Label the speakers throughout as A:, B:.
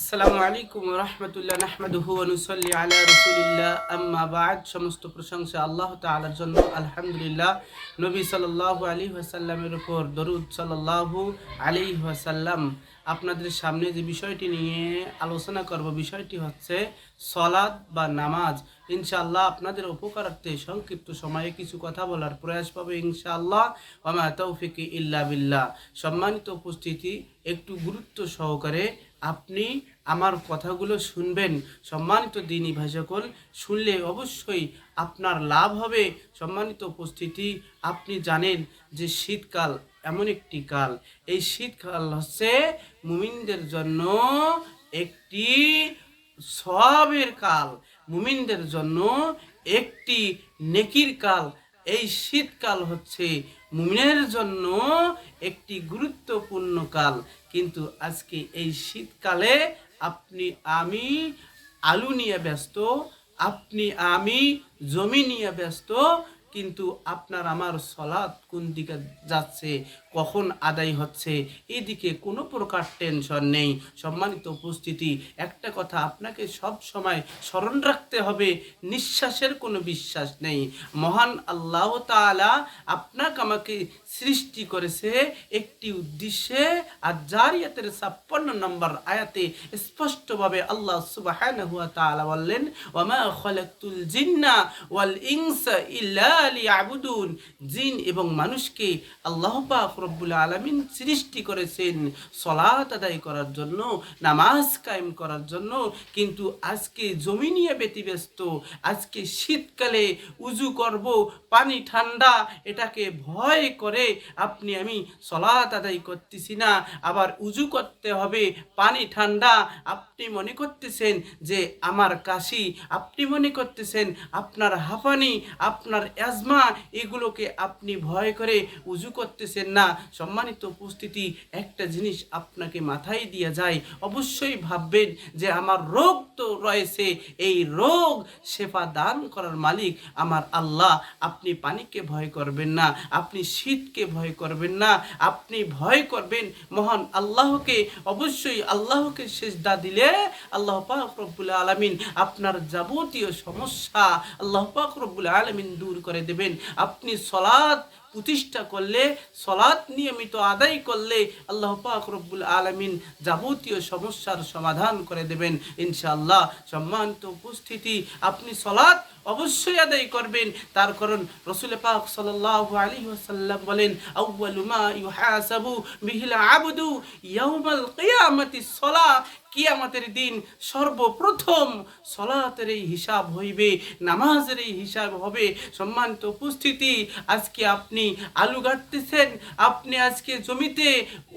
A: আসসালামু আলাইকুম রহমতুল্লাহ নাহমাদুহু অনুসল্লি আলা রসুলিল্লাহ। আম্মা বাদ, সমস্ত প্রশংসা আল্লাহ তাআলার জন্য। আলহামদুলিল্লাহ, নবী সাল্লাল্লাহু আলাইহি ওয়াসাল্লামের উপর দরুদ সাল্লাল্লাহু আলাইহি ওয়াসাল্লাম। আপনাদের সামনে যে বিষয়টি নিয়ে আলোচনা করব, বিষয়টি হচ্ছে সলাদ বা নামাজ। ইনশাআল্লাহ আপনাদের উপকারার্থে সংক্ষিপ্ত সময়ে কিছু কথা বলার প্রয়াস পাবে ইনশাআল্লাহ। ওমা তৌফিকি ইল্লা বিল্লাহ। সম্মানিত উপস্থিতি একটু গুরুত্ব সহকারে আপনি আমার কথাগুলো শুনবেন। সম্মানিত দিনী ভাই সকল, শুনলে অবশ্যই আপনার লাভ হবে। সম্মানিত উপস্থিতি, আপনি জানেন যে শীতকাল এমন একটি কাল। এই শীতকাল হচ্ছে মুমিনদের জন্য একটি সবের কাল। মুমিনদের জন্য একটি নেকির কাল। এই শীতকাল হচ্ছে মুমিনের জন্য একটি গুরুত্বপূর্ণ কাল। কিন্তু আজকে এই শীতকালে আপনি, আমি আলু নিয়ে ব্যস্ত, আপনি, আমি জমি নিয়ে ব্যস্ত, কিন্তু আপনার আমার সলাদ কোন দিকে যাচ্ছে কখন আদায় হচ্ছে? এদিকে কোনো প্রকার টেনশন নেই। সম্মানিত উপস্থিতি, একটা কথা আপনাকে সব সময় স্মরণ রাখতে হবে, নিঃশ্বাসের কোনো বিশ্বাস নেই। মহান আল্লাহ তাআলা আপনাকে আমাকে সৃষ্টি করেছে একটি উদ্দেশ্যে আর জারিয়াতের ছাপ্পান্ন নম্বর আয়াতে স্পষ্টভাবে আল্লাহ তাআলা বললেন খালাকতুল জিন্না ওয়াল ইনসা ইল্লা লিয়াবুদুন। জিন এবং মানুষকে আল্লাহ রব্বুল আলামিন সৃষ্টি করেছেন সলাত আদায় করার জন্য, নামাজ কায়েম করার জন্য। কিন্তু আজকে জমি নিয়ে ব্যতিব্যস্ত, আজকে শীতকালে উজু করব, পানি ঠান্ডা, এটাকে ভয় করে আপনি আমি সলাত আদায় করতেছি না, আবার উজু করতে হবে, পানি ঠান্ডা। আপনি মনে করতেছেন যে আমার কাশি, আপনি মনে করতেছেন আপনার হাঁপানি, আপনার অ্যাজমা, এগুলোকে আপনি ভয় করে উজু করতেছেন না। সম্মানিত উপস্থিতি একটা জিনিস আপনাকে মাথায় দিয়ে যায়। অবশ্যই ভাববেন যে আমার রোগ তো রয়েছে, এই রোগ শেফা দান করার মালিক আমার আল্লাহ। আপনি পানিকে ভয় করবেন না, আপনি শীতকে ভয় করবেন না, আপনি ভয় করবেন মহান আল্লাহকে। অবশ্যই আল্লাহকে সেজদা দিলে আল্লাহ পাক আলমিন আপনার যাবতীয় সমস্যা আল্লাহ পাক আলমিন দূর করে দেবেন। আপনি সলাদ প্রতিষ্ঠা করলে, সলাৎ নিয়মিত আদায় করলে আল্লাহ পাক রব্বুল আলমিন যাবতীয় সমস্যার সমাধান করে দেবেন। ইনশাআল্লাহ সম্মানিত উপস্থিতি, আপনি সলাৎ অবশ্যই আদায় করবেন। তার কারণ রসুল পাক সাল্লাল্লাহু আলাইহি ওয়াসাল্লাম বলেন আউয়ালু মা ইউহাসাবু বিহিল ইয়াউমাল কিয়ামাতিস সালাহ কিয়ামতের দিন সর্বপ্রথম সলাতের এই হিসাব হইবে, নামাজের এই হিসাব হবে। সম্মানিত উপস্থিতি, আজকে আপনি আলু কাটতেছেন আপনি আজকে জমিতে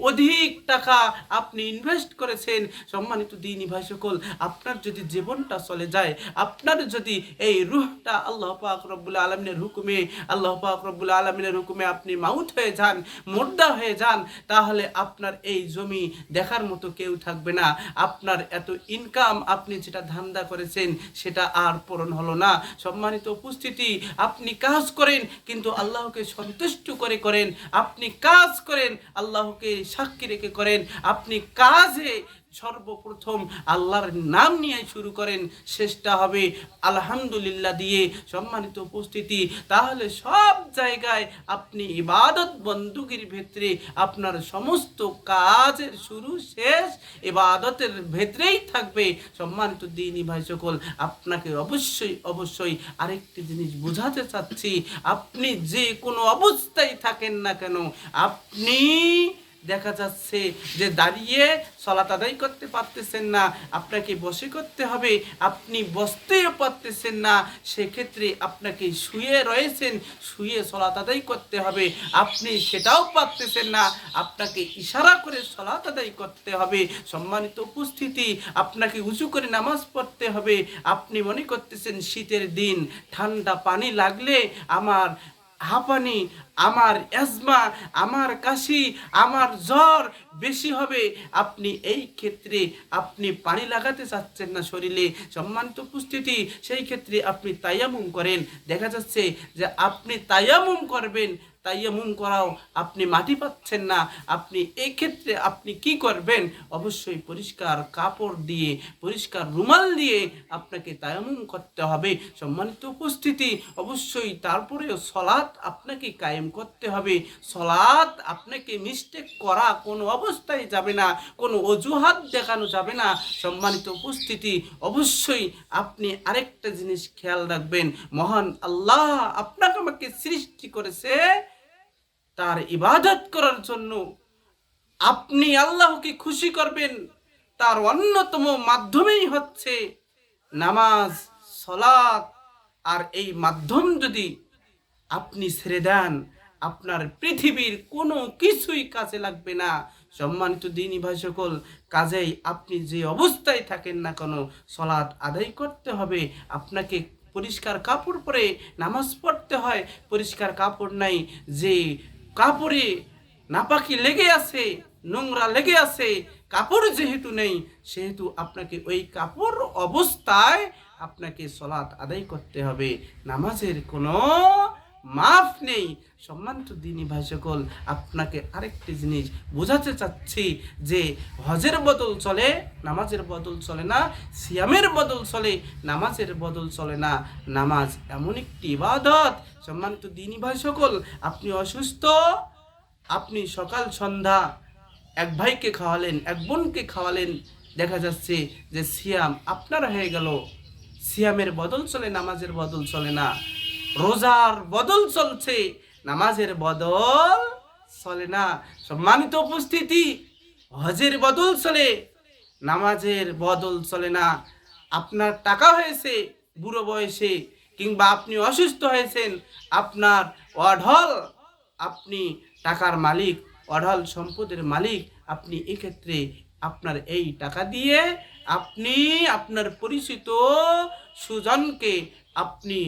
A: অধিক টাকা আপনি ইনভেস্ট করেছেন। সম্মানিত দিনী ভাই সকল, আপনার যদি জীবনটা চলে যায়, আপনার যদি এই রুহটা আল্লাহ পাক রব্বুল আলমিনের হুকুমে, আল্লাহ পাক রব্বুল আলমিনের হুকুমে আপনি মাউথ হয়ে যান, মোর্দা হয়ে যান, তাহলে আপনার এই জমি দেখার মতো কেউ থাকবে না। আপনার এত ইনকাম আপনি যেটা ধান্দা করেছেন, সেটা আর পূরণ হলো না। সম্মানিত উপস্থিতি, আপনি কাজ করেন, কিন্তু আল্লাহকে সন্তুষ্ট করে করেন, আপনি কাজ করেন, আল্লাহকে সাক্ষী রেখে করেন, আপনি কাজে সর্বপ্রথম আল্লাহর নাম নিয়ে শুরু করেন, শেষটা হবে আলহামদুলিল্লাহ দিয়ে সম্মানিত উপস্থিতি। তাহলে সব জায়গায় আপনি ইবাদত বন্দুকির ভেতরে আপনার সমস্ত কাজের শুরু, শেষ ইবাদতের ভেতরেই থাকবে। সম্মানিত দিনই ভাই সকল, আপনাকে অবশ্যই অবশ্যই আরেকটি জিনিস বোঝাতে চাচ্ছি। আপনি যে কোনো অবস্থায় থাকেন না কেন, আপনি দেখা যাচ্ছে যে দাঁড়িয়ে সলাত আদায় করতে পারতেছেন না, আপনাকে বসে করতে হবে, আপনি বসতেও পারতেছেন না, সেক্ষেত্রে আপনাকে শুয়ে রয়েছেন, শুয়ে সলাত আদায় করতে হবে, আপনি সেটাও পারতেছেন না, আপনাকে ইশারা করে সলাত আদায় করতে হবে, সম্মানিত উপস্থিতি, আপনাকে উঁচু করে নামাজ পড়তে হবে, আপনি মনে করতেছেন শীতের দিন, ঠান্ডা পানি লাগলে আমার হাঁপানি আমার অ্যাজমা আমার কাশি, আমার জ্বর বেশি হবে। আপনি এই ক্ষেত্রে আপনি পানি লাগাতে চাচ্ছেন না শরীরে। সম্মানিত উপস্থিতি, সেই ক্ষেত্রে আপনি তায়ামুম করেন। দেখা যাচ্ছে যে আপনি তায়ামুম করবেন তাইয়ামুম করাও আপনি মাটি পাচ্ছেন না। আপনি এই ক্ষেত্রে আপনি কি করবেন? অবশ্যই পরিষ্কার কাপড় দিয়ে, পরিষ্কার রুমাল দিয়ে আপনাকে তায়ামুম করতে হবে। সম্মানিত উপস্থিতি, অবশ্যই তারপরেও সলাৎ আপনাকে কায়েম করতে হবে। সলাৎ আপনাকে মিস্টেক করা কোনো অবস্থায় যাবে না, কোনো অজুহাত দেখানো যাবে না। সম্মানিত উপস্থিতি, অবশ্যই আপনি আরেকটা জিনিস খেয়াল রাখবেন। মহান আল্লাহ আপনাকে আমাকে সৃষ্টি করেছে তার ইবাদত করার জন্য। আপনি আল্লাহকে খুশি করবেন, তার অন্যতম মাধ্যমেই হচ্ছে নামাজ, সলাৎ। আর এই মাধ্যম যদি আপনি ছেড়ে দেন আপনার পৃথিবীর কোনো কিছুই কাজে লাগবে না। সম্মানিত দিনী ভাই সকল, কাজেই আপনি যে অবস্থায় থাকেন না কোনো, সলাৎ আদায় করতে হবে। আপনাকে পরিষ্কার কাপড় পরে নামাজ পড়তে হয়। পরিষ্কার কাপড় নাই যে কাপড়ে নাপাকি লেগে আছে, নোংরা লেগে আছে, কাপড় যেহেতু নেই, সেহেতু আপনাকে ওই কাপড় অবস্থায় আপনাকে সলাৎ আদায় করতে হবে। নামাজের কোনো মাফ নেই। সম্মানিত দিনী ভাই সকল আপনাকে আরেকটি জিনিস বোঝাতে চাচ্ছি যে হজের বদল চলে, নামাজের বদল চলে না, সিয়ামের বদল চলে, নামাজের বদল চলে না। নামাজ এমন একটি ইবাদত। সম্মানিত দিনী ভাই সকল আপনি অসুস্থ, আপনি সকাল, সন্ধ্যা এক ভাইকে খাওয়ালেন, এক বোনকে খাওয়ালেন, দেখা যাচ্ছে যে সিয়াম আপনার হয়ে গেল। সিয়ামের বদল চলে, নামাজের বদল চলে না। রোজার বদল চলছে, নামাজের বদল চলে না। সম্মানিত উপস্থিতি, হজের বদল চলে, নামাজের বদল চলে না। আপনার টাকা হয়েছে বুড়ো বয়সে, কিংবা আপনি অসুস্থ হয়েছেন, আপনার অঢল, আপনি টাকার মালিক, অঢল সম্পদের মালিক, আপনি এক্ষেত্রে আপনার এই টাকা দিয়ে আপনি আপনার পরিচিত সুজনকে আপনি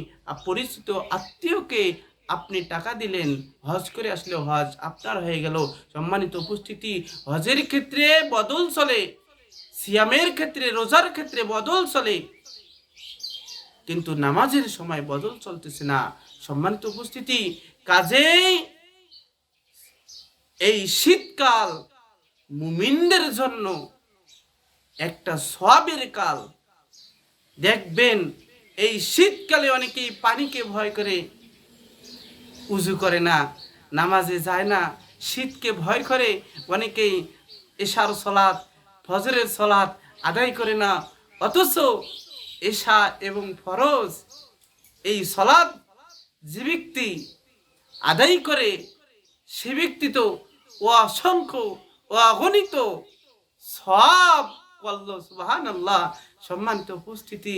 A: পরিচিত আত্মীয়কে আপনি টাকা দিলেন, হজ করে আসলে হজ আপনার হয়ে গেল। সম্মানিত উপস্থিতি, হজের ক্ষেত্রে বদল চলে, সিয়ামের ক্ষেত্রে, রোজার ক্ষেত্রে বদল চলে। কিন্তু নামাজের সময় বদল চলতেছে না। সম্মানিত উপস্থিতি, কাজেই এই শীতকাল মুমিনদের জন্য একটা সবের কাল। দেখবেন এই শীতকালে অনেকেই পানিকে ভয় করে উজু করে না, নামাজে যায় না, শীতকে ভয় করে, অনেকেই এশার সলাৎ ফজরের সলাৎ আদায় করে না, অথচ এশা এবং ফরজ এই সলাৎ যে ব্যক্তি আদায় করে, সে ব্যক্তি তো ও অসংখ্য ও অগণিত সব করল সুবাহান আল্লাহ সম্মানিত উপস্থিতি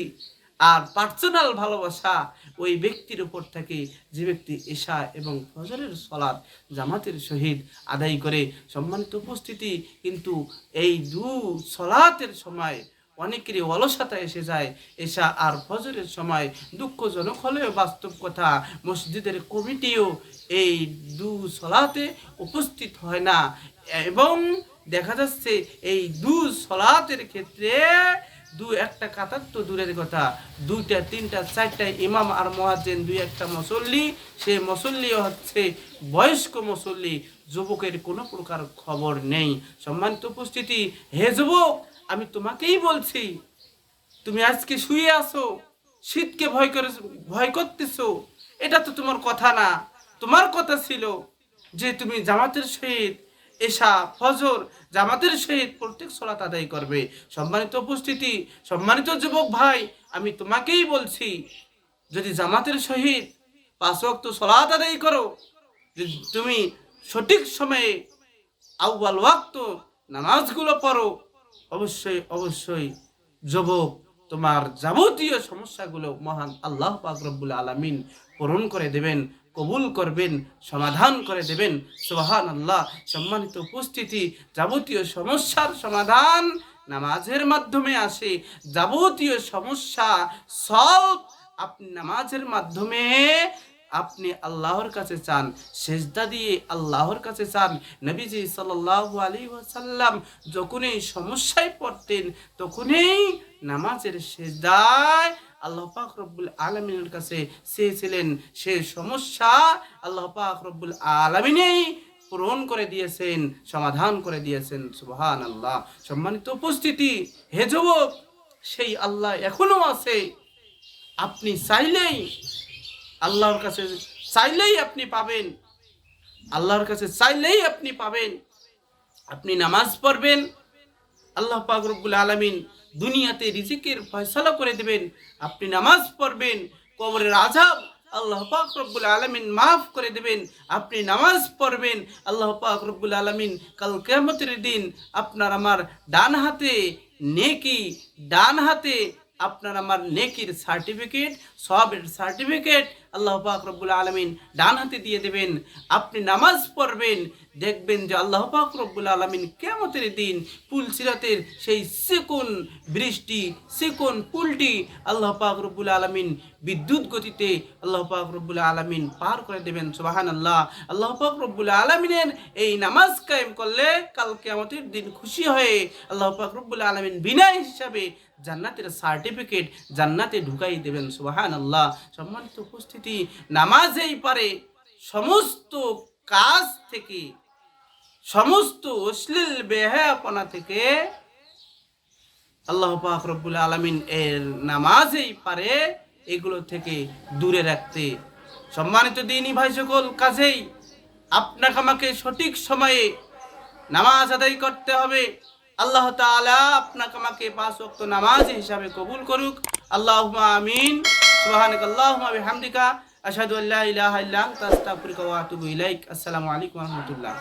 A: আর পার্সোনাল ভালোবাসা ওই ব্যক্তির উপর থাকে যে ব্যক্তি এশা এবং ফজরের সলাদ জামাতের সহিত আদায় করে সম্মানিত উপস্থিতি কিন্তু এই দু সলাতের সময় অনেকেরই অলসতা এসে যায়। এসা আর ফজরের সময় দুঃখজনক হলেও বাস্তব কথা মসজিদের কমিটিও এই দু সলাতে উপস্থিত হয় না। এবং দেখা যাচ্ছে এই দু সলাতের ক্ষেত্রে দু একটা কাতার তো দূরের কথা দুইটা, তিনটা, চারটা ইমাম আর মহাজেন দুই একটা মুসল্লি। সে মুসল্লিও হচ্ছে বয়স্ক মুসল্লি, যুবকের কোনো প্রকার খবর নেই। সম্মানিত উপস্থিতি, হে যুবক, আমি তোমাকেই বলছি, তুমি আজকে শুয়ে আছো, শীতকে ভয় করে, ভয় করতেছো, এটা তো তোমার কথা না। তোমার কথা ছিল যে তুমি জামাতের সহিত এশা, ফজর, জামাতের সহিত প্রত্যেক সলাত আদায় করবে। সম্মানিত উপস্থিতি, সম্মানিত যুবক ভাই, আমি তোমাকেই বলছি, যদি জামাতের সহিত পাঁচ ওয়াক্ত সলাত আদায় করো তুমি সঠিক সময়ে আউ্বাল ওয়াক্ত নামাজগুলো পড়ো, অবশ্যই অবশ্যই যুবক, তোমার যাবতীয় সমস্যাগুলো মহান আল্লাহ পাক রব্বুল আলামিন পূরণ করে দেবেন। কবুল করবেন, সমাধান করে দেবেন। সোহান আল্লাহ সম্মানিত উপস্থিতি, যাবতীয় সমস্যার সমাধান নামাজের মাধ্যমে আসে। যাবতীয় সমস্যা সলভ আপনি নামাজের মাধ্যমে আপনি আল্লাহর কাছে চান, সেজদা দিয়ে আল্লাহর কাছে চান। নবীজি সাল্লাল্লাহু আলাইহি ওয়াসাল্লাম যখনই সমস্যায় পড়তেন, তখনই নামাজের সেজদায় আল্লাহ পাক রব্বুল আলমিনের কাছে চেয়েছিলেন, সে সমস্যা আল্লাহ পাক রব্বুল আলমিনেই পূরণ করে দিয়েছেন, সমাধান করে দিয়েছেন। সুবহান আল্লাহ সম্মানিত উপস্থিতি, হে যুবক, সেই আল্লাহ এখনও আছে। আপনি চাইলেই আল্লাহর কাছে, চাইলেই আপনি পাবেন। আল্লাহর কাছে চাইলেই আপনি পাবেন। আপনি নামাজ পড়বেন আল্লাহ পাক আলামিন দুনিয়াতে রিজিকের ফয়সলা করে দেবেন, আপনি নামাজ পড়বেন, কবরের আজাব আল্লাহ পাক রব্বুল আলমিন মাফ করে দেবেন, আপনি নামাজ পড়বেন, আল্লাহ পাক রব্বুল আলমিন কাল কেমতের দিন আপনার আমার ডান হাতে নেকি, ডান হাতে আপনার আমার নেকির সার্টিফিকেট সবের সার্টিফিকেট আল্লাহ পাক রব্বুল আলমিন ডান হাতে দিয়ে দেবেন। আপনি নামাজ পড়বেন, দেখবেন যে আল্লাহ পাক রব্বুল আলমিন কেমতের দিন পুল সিরাতের সেই সেকুন বৃষ্টি, সেকুন পুলটি আল্লাহ পাক রব্বুল আলমিন বিদ্যুৎ গতিতে আল্লাহ পাক রব্বুল আলমিন পার করে দেবেন সুবাহান আল্লাহ আল্লাহ পাক রব্বুল আলমিনের এই নামাজ কায়েম করলে কাল কেমতের দিন খুশি হয়ে আল্লাহ পাক রব্বুল আলমিন বিনা হিসাবে জান্নাতের সার্টিফিকেট জান্নাতে ঢুকাই দেবেন সুবাহান আল্লাহ সম্মানিত উপস্থিতি, নামাজেই পারে সমস্ত কাজ থেকে, সমস্ত অশ্লীল বেহায়াপনা থেকে আল্লাহ পাক রব্বুল আলমিন এর নামাজেই পারে এগুলো থেকে দূরে রাখতে। সম্মানিত দিনই ভাই সকল, কাজেই আপনাকে আমাকে সঠিক সময়ে নামাজ আদায় করতে হবে। আল্লাহ তালা আপনাকে আমাকে পাঁচ অক্ত নামাজ হিসাবে কবুল করুক। আল্লাহ আমিন। আশহাদু ইলাহ আসসালামু আলাইকুম রাহমাতুল্লাহ।